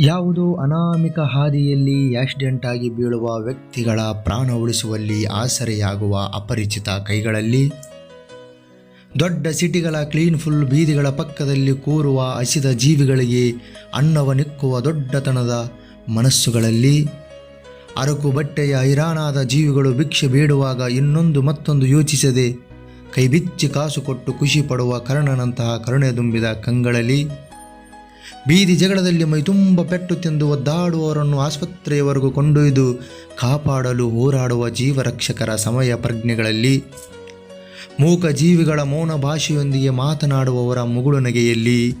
ಯಾವುದೋ ಅನಾಮಿಕ ಹಾದಿಯಲ್ಲಿ ಆಕ್ಸಿಡೆಂಟ್ ಆಗಿ ಬೀಳುವ ವ್ಯಕ್ತಿಗಳ ಪ್ರಾಣ ಉಳಿಸುವಲ್ಲಿ ಆಸರೆಯಾಗುವ ಅಪರಿಚಿತ ಕೈಗಳಲ್ಲಿ? ದೊಡ್ಡ ಸಿಟಿಗಳ ಕ್ಲೀನ್ ಫುಲ್ ಬೀದಿಗಳ ಪಕ್ಕದಲ್ಲಿ ಕೂರುವ ಹಸಿದ ಜೀವಿಗಳಿಗೆ ಅನ್ನವನಿಕ್ಕುವ ದೊಡ್ಡತನದ ಮನಸ್ಸುಗಳಲ್ಲಿ? ಅರಕು ಬಟ್ಟೆಯ ಹೈರಾಣಾದ ಜೀವಿಗಳು ಭಿಕ್ಷೆ ಬೇಡುವಾಗ ಇನ್ನೊಂದು ಮತ್ತೊಂದು ಯೋಚಿಸದೆ ಕೈಬಿಚ್ಚಿ ಕಾಸು ಕೊಟ್ಟು ಖುಷಿ ಪಡುವ ಕರ್ಣನಂತಹ ಕರುಣೆ ತುಂಬಿದ ಕಂಗಳಲ್ಲಿ? ಬೀದಿ ಜಗಳದಲ್ಲಿ ಮೈತುಂಬ ಪೆಟ್ಟು ತಿಂದು ಒದ್ದಾಡುವವರನ್ನು ಆಸ್ಪತ್ರೆಯವರೆಗೂ ಕೊಂಡೊಯ್ದು ಕಾಪಾಡಲು ಹೋರಾಡುವ ಜೀವರಕ್ಷಕರ ಸಮಯ ಪ್ರಜ್ಞೆಗಳಲ್ಲಿ, ಮೂಕ ಜೀವಿಗಳ ಮೌನ ಭಾಷೆಯೊಂದಿಗೆ ಮಾತನಾಡುವವರ ಮುಗುಳು ನಗೆಯಲ್ಲಿ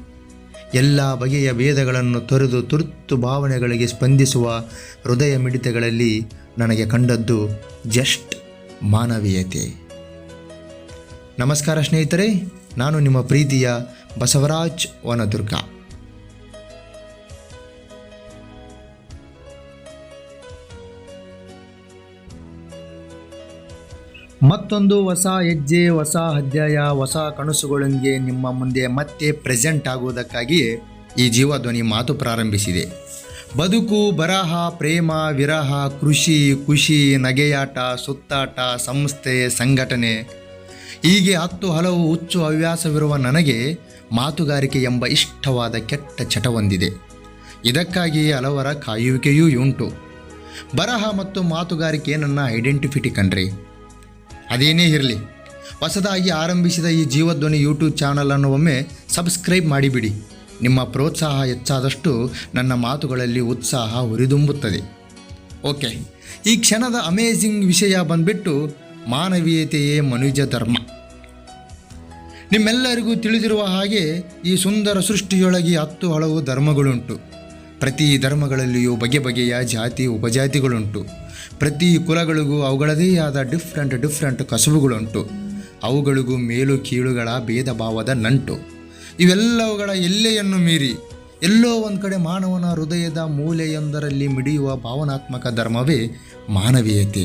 ಎಲ್ಲ ಬಗೆಯ ಭೇದಗಳನ್ನು ತೊರೆದು ತುರ್ತು ಭಾವನೆಗಳಿಗೆ ಸ್ಪಂದಿಸುವ ಹೃದಯ ಮಿಡಿತಗಳಲ್ಲಿ ನನಗೆ ಕಂಡದ್ದು ಜಸ್ಟ್ ಮಾನವೀಯತೆ. ನಮಸ್ಕಾರ ಸ್ನೇಹಿತರೆ, ನಾನು ನಿಮ್ಮ ಪ್ರೀತಿಯ ಬಸವರಾಜ್ ವನದುರ್ಗ. ಮತ್ತೊಂದು ಹೊಸ ಹೆಜ್ಜೆ, ಹೊಸ ಅಧ್ಯಾಯ, ಹೊಸ ಕನಸುಗಳೊಂದಿಗೆ ನಿಮ್ಮ ಮುಂದೆ ಮತ್ತೆ ಪ್ರೆಸೆಂಟ್ ಆಗುವುದಕ್ಕಾಗಿಯೇ ಈ ಜೀವಧ್ವನಿ ಮಾತು ಪ್ರಾರಂಭಿಸಿದೆ. ಬದುಕು, ಬರಹ, ಪ್ರೇಮ, ವಿರಹ, ಕೃಷಿ, ಖುಷಿ, ನಗೆಯಾಟ, ಸುತ್ತಾಟ, ಸಂಸ್ಥೆ, ಸಂಘಟನೆ. ಹೀಗೆ ಹತ್ತು ಹಲವು ಹುಚ್ಚು ಹವ್ಯಾಸವಿರುವ ನನಗೆ ಮಾತುಗಾರಿಕೆ ಎಂಬ ಇಷ್ಟವಾದ ಕೆಟ್ಟ ಚಟ ಹೊಂದಿದೆ ಇದಕ್ಕಾಗಿ ಹಲವರ ಕಾಯುವಿಕೆಯೂ ಉಂಟು. ಬರಹ ಮತ್ತು ಮಾತುಗಾರಿಕೆ ನನ್ನ ಐಡೆಂಟಿಫಿಟಿ ಕಣ್ರಿ ಅದೇನೇ ಇರಲಿ. ಹೊಸದಾಗಿ ಆರಂಭಿಸಿದ ಈ ಜೀವಧ್ವನಿ ಯೂಟ್ಯೂಬ್ ಚಾನಲನ್ನು ಒಮ್ಮೆ ಸಬ್ಸ್ಕ್ರೈಬ್ ಮಾಡಿಬಿಡಿ. ನಿಮ್ಮ ಪ್ರೋತ್ಸಾಹ ಹೆಚ್ಚಾದಷ್ಟು ನನ್ನ ಮಾತುಗಳಲ್ಲಿ ಉತ್ಸಾಹ ಹುರಿದುಂಬುತ್ತದೆ. ಓಕೆ, ಈ ಕ್ಷಣದ ಅಮೇಝಿಂಗ್ ವಿಷಯ ಬಂದ್ಬಿಟ್ಟು ಮಾನವೀಯತೆಯೇ ಮನುಜ ಧರ್ಮ. ನಿಮ್ಮೆಲ್ಲರಿಗೂ ತಿಳಿದಿರುವ ಹಾಗೆ ಈ ಸುಂದರ ಸೃಷ್ಟಿಯೊಳಗೆ ಹತ್ತು ಹಲವು ಧರ್ಮಗಳುಂಟು. ಪ್ರತಿ ಧರ್ಮಗಳಲ್ಲಿಯೂ ಬಗೆ ಬಗೆಯ ಜಾತಿ, ಉಪಜಾತಿಗಳುಂಟು. ಪ್ರತಿ ಕುಲಗಳಿಗೂ ಅವುಗಳದೇ ಆದ ಡಿಫ್ರೆಂಟ್ ಡಿಫ್ರೆಂಟ್ ಕಸುಬುಗಳುಂಟು. ಅವುಗಳಿಗೂ ಮೇಲು ಕೀಳುಗಳ ಭೇದ ಭಾವದ ನಂಟು ಇವೆಲ್ಲವುಗಳ ಎಲ್ಲೆಯನ್ನು ಮೀರಿ, ಎಲ್ಲೋ ಒಂದು ಕಡೆ ಮಾನವನ ಹೃದಯದ ಮೂಲೆಯೊಂದರಲ್ಲಿ ಮಿಡಿಯುವ ಭಾವನಾತ್ಮಕ ಧರ್ಮವೇ ಮಾನವೀಯತೆ.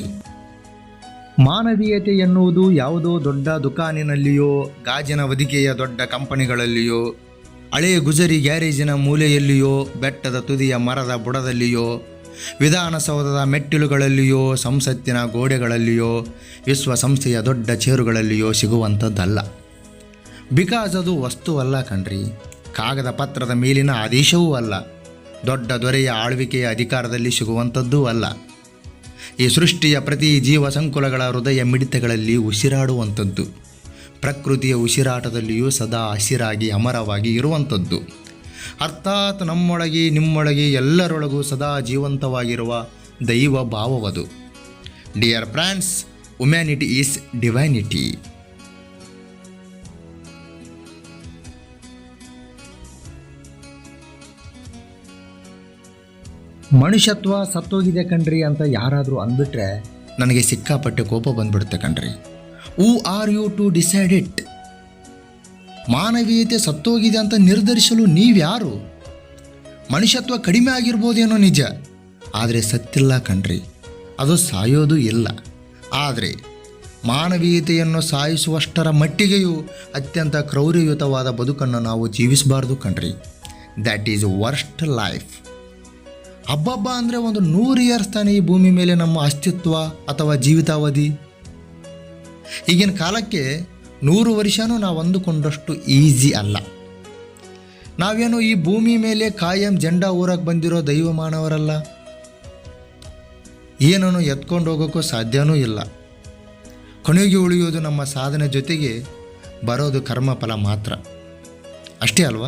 ಮಾನವೀಯತೆ ಎನ್ನುವುದು ಯಾವುದೋ ದೊಡ್ಡ ದುಕಾನಿನಲ್ಲಿಯೋ, ಗಾಜಿನ ಹೊದಿಕೆಯ ದೊಡ್ಡ ಕಂಪನಿಗಳಲ್ಲಿಯೋ ಹಳೆಯ ಗುಜರಿ ಗ್ಯಾರೇಜಿನ ಮೂಲೆಯಲ್ಲಿಯೋ, ಬೆಟ್ಟದ ತುದಿಯ ಮರದ ಬುಡದಲ್ಲಿಯೋ ವಿಧಾನಸೌಧದ ಮೆಟ್ಟಿಲುಗಳಲ್ಲಿಯೋ, ಸಂಸತ್ತಿನ ಗೋಡೆಗಳಲ್ಲಿಯೋ ವಿಶ್ವಸಂಸ್ಥೆಯ ದೊಡ್ಡ ಚೇರುಗಳಲ್ಲಿಯೋ ಸಿಗುವಂಥದ್ದಲ್ಲ. ಬಿಕಾಸ್ ಅದು ವಸ್ತುವಲ್ಲ ಕಣ್ರಿ. ಕಾಗದ ಪತ್ರದ ಮೇಲಿನ ಆದೇಶವೂ ಅಲ್ಲ. ದೊಡ್ಡ ದೊರೆಯ ಆಳ್ವಿಕೆಯ ಅಧಿಕಾರದಲ್ಲಿ ಸಿಗುವಂಥದ್ದೂ ಅಲ್ಲ. ಈ ಸೃಷ್ಟಿಯ ಪ್ರತಿ ಜೀವ ಸಂಕುಲಗಳ ಹೃದಯ ಮಿಡಿತಗಳಲ್ಲಿ ಉಸಿರಾಡುವಂಥದ್ದು. ಪ್ರಕೃತಿಯ ಉಸಿರಾಟದಲ್ಲಿಯೂ ಸದಾ ಹಸಿರಾಗಿ, ಅಮರವಾಗಿ ಇರುವಂಥದ್ದು. ಅರ್ಥಾತ್ ನಮ್ಮೊಳಗೆ, ನಿಮ್ಮೊಳಗೆ ಎಲ್ಲರೊಳಗೂ ಸದಾ ಜೀವಂತವಾಗಿರುವ ದೈವ ಭಾವವದು. Dear friends humanity is divinity ಮನುಷ್ಯತ್ವ ಸತ್ತೋಗಿದೆ ಕಣ್ರಿ ಅಂತ ಯಾರಾದರೂ ಅಂದ್ಬಿಟ್ರೆ ನನಗೆ ಸಿಕ್ಕಾಪಟ್ಟೆ ಕೋಪ ಬಂದ್ಬಿಡುತ್ತೆ ಕಣ್ರಿ. Who are you to decide it ಮಾನವೀಯತೆ ಸತ್ತೋಗಿದೆ ಅಂತ ನಿರ್ಧರಿಸಲು ನೀವ್ಯಾರು? ಮನುಷ್ಯತ್ವ ಕಡಿಮೆ ಆಗಿರ್ಬೋದೇನೋ ನಿಜ. ಆದರೆ ಸತ್ತಿಲ್ಲ ಕಣ್ರಿ. ಅದು ಸಾಯೋದು ಇಲ್ಲ. ಆದರೆ ಮಾನವೀಯತೆಯನ್ನು ಸಾಯಿಸುವಷ್ಟರ ಮಟ್ಟಿಗೆಯೂ ಅತ್ಯಂತ ಕ್ರೌರ್ಯಯುತವಾದ ಬದುಕನ್ನು ನಾವು ಜೀವಿಸಬಾರ್ದು ಕಣ್ರಿ. ದ್ಯಾಟ್ ಈಸ್ ವರ್ಸ್ಟ್ ಲೈಫ್ ಹಬ್ಬಬ್ಬ ಅಂದರೆ ಒಂದು ನೂರು ಇಯರ್ಸ್ ತಾನೇ ಈ ಭೂಮಿ ಮೇಲೆ ನಮ್ಮ ಅಸ್ತಿತ್ವ ಅಥವಾ ಜೀವಿತಾವಧಿ? ಈಗಿನ ಕಾಲಕ್ಕೆ ನೂರು ವರ್ಷನೂ ನಾವು ಅಂದುಕೊಂಡಷ್ಟು ಈಸಿ ಅಲ್ಲ. ನಾವೇನು ಈ ಭೂಮಿ ಮೇಲೆ ಕಾಯಂ ಜೆಂಡಾ ಊರಕ್ಕೆ ಬಂದಿರೋ ದೈವ ಮಾನವರಲ್ಲ ಏನನ್ನು ಎತ್ಕೊಂಡು ಹೋಗೋಕ್ಕೂ ಸಾಧ್ಯವೂ ಇಲ್ಲ. ಕೊನೆಗೆ ಉಳಿಯೋದು ನಮ್ಮ ಸಾಧನೆ ಜೊತೆಗೆ ಬರೋದು ಕರ್ಮಫಲ ಮಾತ್ರ. ಅಷ್ಟೇ ಅಲ್ವಾ?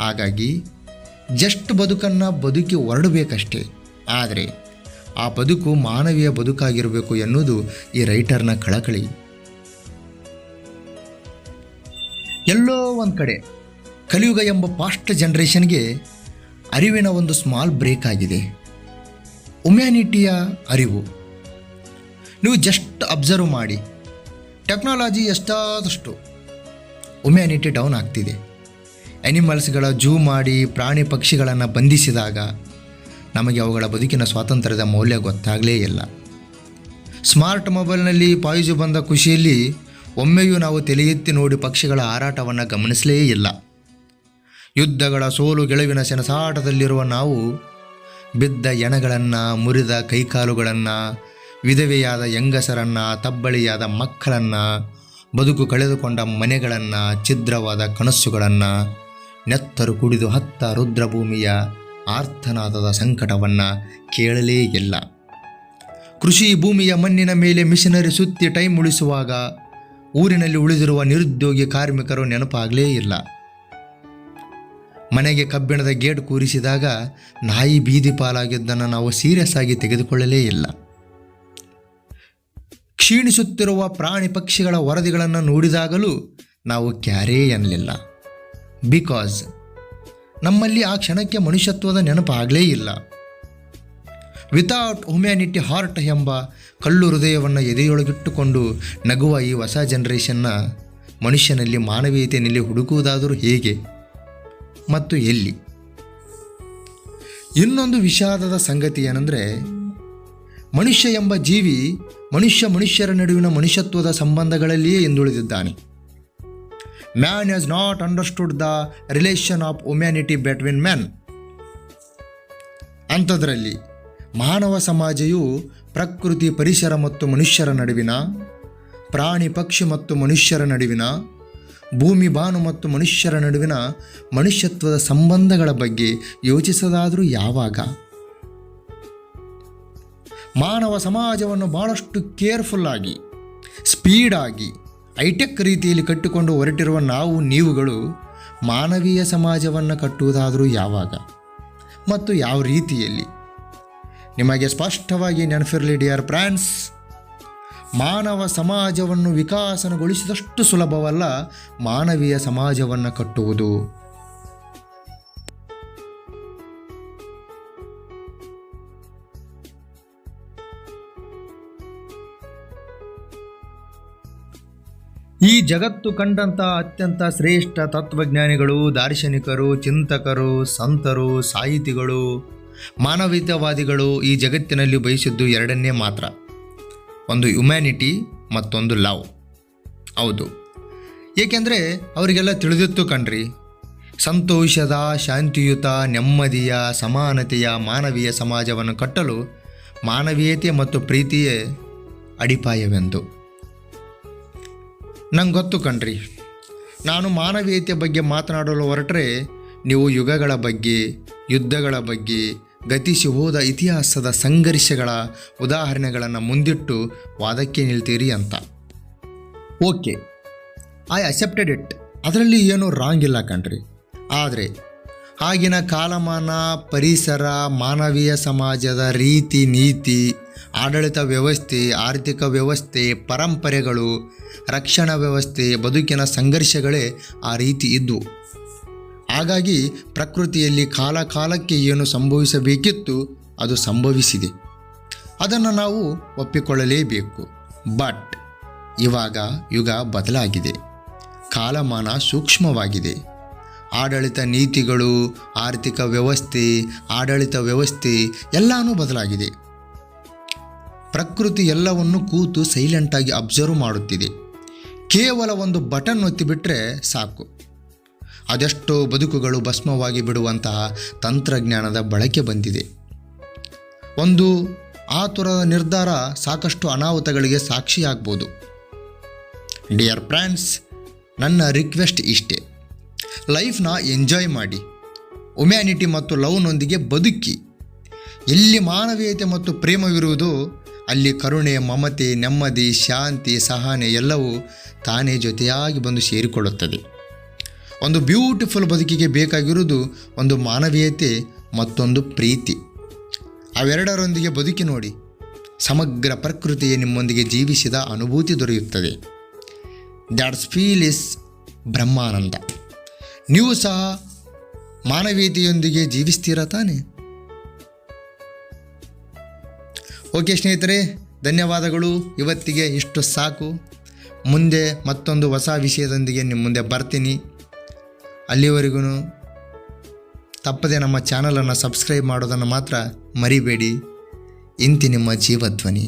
ಹಾಗಾಗಿ ಜಸ್ಟ್ ಬದುಕನ್ನು ಬದುಕಿ ಹೊರಡಬೇಕಷ್ಟೇ. ಆದರೆ ಆ ಬದುಕು ಮಾನವೀಯ ಬದುಕಾಗಿರಬೇಕು ಎನ್ನುವುದು ಈ ರೈಟರ್ನ ಕಳಕಳಿ. ಎಲ್ಲೋ ಒಂದು ಕಡೆ ಕಲಿಯುಗ ಎಂಬ ಫಾಸ್ಟ್ ಜನ್ರೇಷನ್ಗೆ ಅರಿವಿನ ಒಂದು ಸ್ಮಾಲ್ ಬ್ರೇಕ್ ಆಗಿದೆ. ಹುಮ್ಯಾನಿಟಿಯ ಅರಿವು. ನೀವು ಜಸ್ಟ್ ಅಬ್ಸರ್ವ್ ಮಾಡಿ. ಟೆಕ್ನಾಲಜಿ ಎಷ್ಟಾದಷ್ಟು ಹುಮ್ಯಾನಿಟಿ ಡೌನ್ ಆಗ್ತಿದೆ. ಅನಿಮಲ್ಸ್ಗಳ ಜೂ ಮಾಡಿ ಪ್ರಾಣಿ ಪಕ್ಷಿಗಳನ್ನು ಬಂಧಿಸಿದಾಗ ನಮಗೆ ಅವುಗಳ ಬದುಕಿನ ಸ್ವಾತಂತ್ರ್ಯದ ಮೌಲ್ಯ ಗೊತ್ತಾಗಲೇ ಇಲ್ಲ. ಸ್ಮಾರ್ಟ್ ಮೊಬೈಲ್ನಲ್ಲಿ ಪಾಯಿಸು ಬಂದ ಖುಷಿಯಲ್ಲಿ ಒಮ್ಮೆಯೂ ನಾವು ತಲೆ ಎತ್ತಿ ನೋಡಿ ಪಕ್ಷಿಗಳ ಹಾರಾಟವನ್ನು ಗಮನಿಸಲೇ ಇಲ್ಲ. ಯುದ್ಧಗಳ ಸೋಲು ಗೆಲುವಿನ ಸೆಣಸಾಟದಲ್ಲಿರುವ ನಾವು, ಬಿದ್ದ ಎಣಗಳನ್ನು, ಮುರಿದ ಕೈಕಾಲುಗಳನ್ನು, ವಿಧವೆಯಾದ ಹೆಂಗಸರನ್ನು, ತಬ್ಬಳಿಯಾದ ಮಕ್ಕಳನ್ನು, ಬದುಕು ಕಳೆದುಕೊಂಡ ಮನೆಗಳನ್ನು, ಛಿದ್ರವಾದ ಕನಸುಗಳನ್ನು, ನೆತ್ತರು ಕುಡಿದು ಹತ್ತ ರುದ್ರಭೂಮಿಯ ಆರ್ಥನಾದದ ಸಂಕಟವನ್ನು ಕೇಳಲೇ ಇಲ್ಲ. ಕೃಷಿ ಭೂಮಿಯ ಮಣ್ಣಿನ ಮೇಲೆ ಮಿಷನರಿ ಸುತ್ತಿ ಟೈಮ್ ಉಳಿಸುವಾಗ ಊರಿನಲ್ಲಿ ಉಳಿದಿರುವ ನಿರುದ್ಯೋಗಿ ಕಾರ್ಮಿಕರು ನೆನಪಾಗಲೇ ಇಲ್ಲ. ಮನೆಗೆ ಕಬ್ಬಿಣದ ಗೇಟ್ ಕೂರಿಸಿದಾಗ ನಾಯಿ ಬೀದಿ ಪಾಲಾಗಿದ್ದನ್ನು ನಾವು ಸೀರಿಯಸ್ ಆಗಿ ತೆಗೆದುಕೊಳ್ಳಲೇ ಇಲ್ಲ. ಕ್ಷೀಣಿಸುತ್ತಿರುವ ಪ್ರಾಣಿ ಪಕ್ಷಿಗಳ ವರದಿಗಳನ್ನು ನೋಡಿದಾಗಲೂ ನಾವು ಕ್ಯಾರೇ ಎನ್ನಲಿಲ್ಲ ಬಿಕಾಸ್ ನಮ್ಮಲ್ಲಿ ಆ ಕ್ಷಣಕ್ಕೆ ಮನುಷ್ಯತ್ವದ ನೆನಪಾಗಲೇ ಇಲ್ಲ. ವಿತೌಟ್ ಹ್ಯುಮ್ಯಾನಿಟಿ ಹಾರ್ಟ್ ಎಂಬ ಕಲ್ಲು ಹೃದಯವನ್ನು ಎದೆಯೊಳಗಿಟ್ಟುಕೊಂಡು ನಗುವ ಈ ಹೊಸ ಜನ್ರೇಷನ್ನ ಮನುಷ್ಯನಲ್ಲಿ ಮಾನವೀಯತೆಯಲ್ಲಿ ಹುಡುಕುವುದಾದರೂ ಹೇಗೆ? ಮತ್ತು ಎಲ್ಲಿ? ಇನ್ನೊಂದು ವಿಷಾದದ ಸಂಗತಿ ಏನಂದರೆ, ಮನುಷ್ಯ ಎಂಬ ಜೀವಿ ಮನುಷ್ಯ ಮನುಷ್ಯರ ನಡುವಿನ ಮನುಷ್ಯತ್ವದ ಸಂಬಂಧಗಳಲ್ಲಿಯೇ ಹಿಂದುಳಿದಿದ್ದಾನೆ. Man has not understood the relation of humanity between man ಅಂಥದ್ರಲ್ಲಿ ಮಾನವ ಸಮಾಜವು ಪ್ರಕೃತಿ, ಪರಿಸರ ಮತ್ತು ಮನುಷ್ಯರ ನಡುವಿನ, ಪ್ರಾಣಿ, ಪಕ್ಷಿ ಮತ್ತು ಮನುಷ್ಯರ ನಡುವಿನ, ಭೂಮಿ, ಬಾನು ಮತ್ತು ಮನುಷ್ಯರ ನಡುವಿನ ಮನುಷ್ಯತ್ವದ ಸಂಬಂಧಗಳ ಬಗ್ಗೆ ಯೋಚಿಸದಾದರೂ ಯಾವಾಗ? ಮಾನವ ಸಮಾಜವನ್ನು ಭಾಳಷ್ಟು ಕೇರ್ಫುಲ್ಲಾಗಿ ಸ್ಪೀಡಾಗಿ ಹೈಟೆಕ್ ರೀತಿಯಲ್ಲಿ ಕಟ್ಟಿಕೊಂಡು ಹೊರಟಿರುವ ನಾವು ನೀವುಗಳು ಮಾನವೀಯ ಸಮಾಜವನ್ನು ಕಟ್ಟುವುದಾದರೂ ಯಾವಾಗ? ಮತ್ತು ಯಾವ ರೀತಿಯಲ್ಲಿ? ನಿಮಗೆ ಸ್ಪಷ್ಟವಾಗಿ ನೆನಪಿರಲಿ, ಡಿಯರ್ ಫ್ರೆಂಡ್ಸ್. ಮಾನವ ಸಮಾಜವನ್ನು ವಿಕಾಸನಗೊಳಿಸಿದಷ್ಟು ಸುಲಭವಲ್ಲ ಮಾನವೀಯ ಸಮಾಜವನ್ನು ಕಟ್ಟುವುದು. ಈ ಜಗತ್ತು ಕಂಡಂಥ ಅತ್ಯಂತ ಶ್ರೇಷ್ಠ ತತ್ವಜ್ಞಾನಿಗಳು, ದಾರ್ಶನಿಕರು, ಚಿಂತಕರು, ಸಂತರು, ಸಾಹಿತಿಗಳು. ಮಾನವೀಯತಾವಾದಿಗಳು ಈ ಜಗತ್ತಿನಲ್ಲಿ ಬಯಸಿದ್ದು ಎರಡನ್ನೇ ಮಾತ್ರ. ಒಂದು ಹ್ಯುಮ್ಯಾನಿಟಿ ಮತ್ತೊಂದು ಲವ್ ಹೌದು. ಏಕೆಂದರೆ ಅವರಿಗೆಲ್ಲ ತಿಳಿದಿತ್ತು ಕಣ್ರಿ. ಸಂತೋಷದ, ಶಾಂತಿಯುತ, ನೆಮ್ಮದಿಯ, ಸಮಾನತೆಯ ಮಾನವೀಯ ಸಮಾಜವನ್ನು ಕಟ್ಟಲು ಮಾನವೀಯತೆ ಮತ್ತು ಪ್ರೀತಿಯೇ ಅಡಿಪಾಯವೆಂದು. ನಂಗೆ ಗೊತ್ತು ಕಣ್ರಿ. ನಾನು ಮಾನವೀಯತೆ ಬಗ್ಗೆ ಮಾತನಾಡಲು ಹೊರಟ್ರೆ ನೀವು ಯುಗಗಳ ಬಗ್ಗೆ, ಯುದ್ಧಗಳ ಬಗ್ಗೆ ಗತಿಸಿ ಹೋದ ಇತಿಹಾಸದ ಸಂಘರ್ಷಗಳ ಉದಾಹರಣೆಗಳನ್ನು ಮುಂದಿಟ್ಟು ವಾದಕ್ಕೆ ನಿಲ್ತೀರಿ ಅಂತ. ಓಕೆ ಐ ಅಕ್ಸೆಪ್ಟೆಡ್ ಇಟ್ ಅದರಲ್ಲಿ ಏನೂ ರಾಂಗ್ ಇಲ್ಲ ಕಣ್ರಿ. ಆದರೆ, ಆಗಿನ ಕಾಲಮಾನ, ಪರಿಸರ, ಮಾನವೀಯ ಸಮಾಜದ ರೀತಿ, ನೀತಿ, ಆಡಳಿತ ವ್ಯವಸ್ಥೆ, ಆರ್ಥಿಕ ವ್ಯವಸ್ಥೆ, ಪರಂಪರೆಗಳು, ರಕ್ಷಣಾ ವ್ಯವಸ್ಥೆ, ಬದುಕಿನ ಸಂಘರ್ಷಗಳೇ ಆ ರೀತಿ ಇದ್ದವು ಹಾಗಾಗಿ ಪ್ರಕೃತಿಯಲ್ಲಿ ಕಾಲ ಕಾಲಕ್ಕೆ ಏನು ಸಂಭವಿಸಬೇಕಿತ್ತು, ಅದು ಸಂಭವಿಸಿದೆ. ಅದನ್ನು ನಾವು ಒಪ್ಪಿಕೊಳ್ಳಲೇಬೇಕು. ಬಟ್ ಇವಾಗ ಯುಗ ಬದಲಾಗಿದೆ. ಕಾಲಮಾನ ಸೂಕ್ಷ್ಮವಾಗಿದೆ. ಆಡಳಿತ ನೀತಿಗಳು, ಆರ್ಥಿಕ ವ್ಯವಸ್ಥೆ, ಆಡಳಿತ ವ್ಯವಸ್ಥೆ ಎಲ್ಲನೂ ಬದಲಾಗಿದೆ. ಪ್ರಕೃತಿ ಎಲ್ಲವನ್ನು ಕೂತು ಸೈಲೆಂಟಾಗಿ ಅಬ್ಸರ್ವ್ ಮಾಡುತ್ತಿದೆ. ಕೇವಲ ಒಂದು ಬಟನ್ ಒತ್ತಿಬಿಟ್ರೆ ಸಾಕು. ಅದೆಷ್ಟೋ ಬದುಕುಗಳು ಭಸ್ಮವಾಗಿ ಬಿಡುವಂತಹ ತಂತ್ರಜ್ಞಾನದ ಬಳಕೆ ಬಂದಿದೆ. ಒಂದು ಆತುರದ ನಿರ್ಧಾರ ಸಾಕಷ್ಟು ಅನಾಹುತಗಳಿಗೆ ಸಾಕ್ಷಿಯಾಗ್ಬೋದು. ಡಿಯರ್ ಫ್ರೆಂಡ್ಸ್, ನನ್ನ ರಿಕ್ವೆಸ್ಟ್ ಇಷ್ಟೇ. ಲೈಫ್ನ ಎಂಜಾಯ್ ಮಾಡಿ. ಹುಮ್ಯಾನಿಟಿ ಮತ್ತು ಲವ್ನೊಂದಿಗೆ ಬದುಕಿ. ಎಲ್ಲಿ ಮಾನವೀಯತೆ ಮತ್ತು ಪ್ರೇಮವಿರುವುದು, ಅಲ್ಲಿ ಕರುಣೆ, ಮಮತೆ, ನೆಮ್ಮದಿ, ಶಾಂತಿ, ಸಹನೆ ಎಲ್ಲವೂ ತಾನೇ ಜೊತೆಯಾಗಿ ಬಂದು ಸೇರಿಕೊಳ್ಳುತ್ತದೆ. ಒಂದು ಬ್ಯೂಟಿಫುಲ್ ಬದುಕಿಗೆ ಬೇಕಾಗಿರುವುದು ಒಂದು ಮಾನವೀಯತೆ, ಮತ್ತೊಂದು ಪ್ರೀತಿ. ಅವೆರಡರೊಂದಿಗೆ ಬದುಕಿ ನೋಡಿ, ಸಮಗ್ರ ಪ್ರಕೃತಿಯೇ ನಿಮ್ಮೊಂದಿಗೆ ಜೀವಿಸಿದ ಅನುಭೂತಿ ದೊರೆಯುತ್ತದೆ. ದ್ಯಾಟ್ಸ್ ಫೀಲ್ ಇಸ್ ಬ್ರಹ್ಮಾನಂದ. ನೀವು ಸಹ ಮಾನವೀಯತೆಯೊಂದಿಗೆ ಜೀವಿಸ್ತೀರಾ ತಾನೆ? ಓಕೆ ಸ್ನೇಹಿತರೆ, ಧನ್ಯವಾದಗಳು. ಇವತ್ತಿಗೆ ಇಷ್ಟು ಸಾಕು. ಮುಂದೆ ಮತ್ತೊಂದು ಹೊಸ ವಿಷಯದೊಂದಿಗೆ ನಿಮ್ಮ ಮುಂದೆ ಬರ್ತೀನಿ. ಅಲ್ಲಿವರೆಗೂ ತಪ್ಪದೆ ನಮ್ಮ ಚಾನಲನ್ನು ಸಬ್ಸ್ಕ್ರೈಬ್ ಮಾಡೋದನ್ನು ಮಾತ್ರ ಮರಿಬೇಡಿ. ಇಂತಿ ನಿಮ್ಮ ಜೀವಧ್ವನಿ.